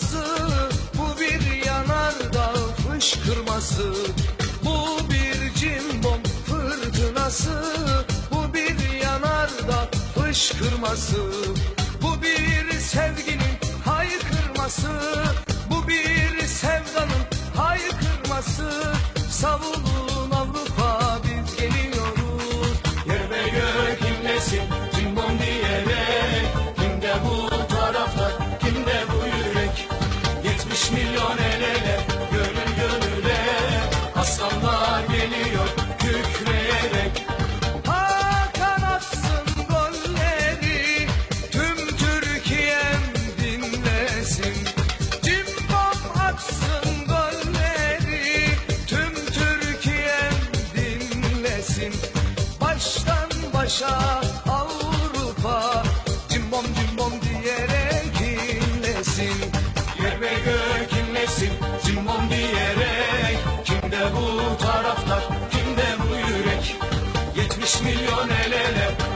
fırtınası Bu bir yanardağ fışkırması. Bu bir cimbom fırtınası Bu bir yanardağ fışkırması. Bu bir sevginin haykırması Bu bir sevdanın haykırması. Savulun Avrupa 70 milyon el ele gönül Aslanlar geliyor kükreyerek. Hakan atsın Tüm Türkiye'm dinlesin. Cimbom atsın Tüm Türkiye'm dinlesin. Baştan başa 70 milyon el ele.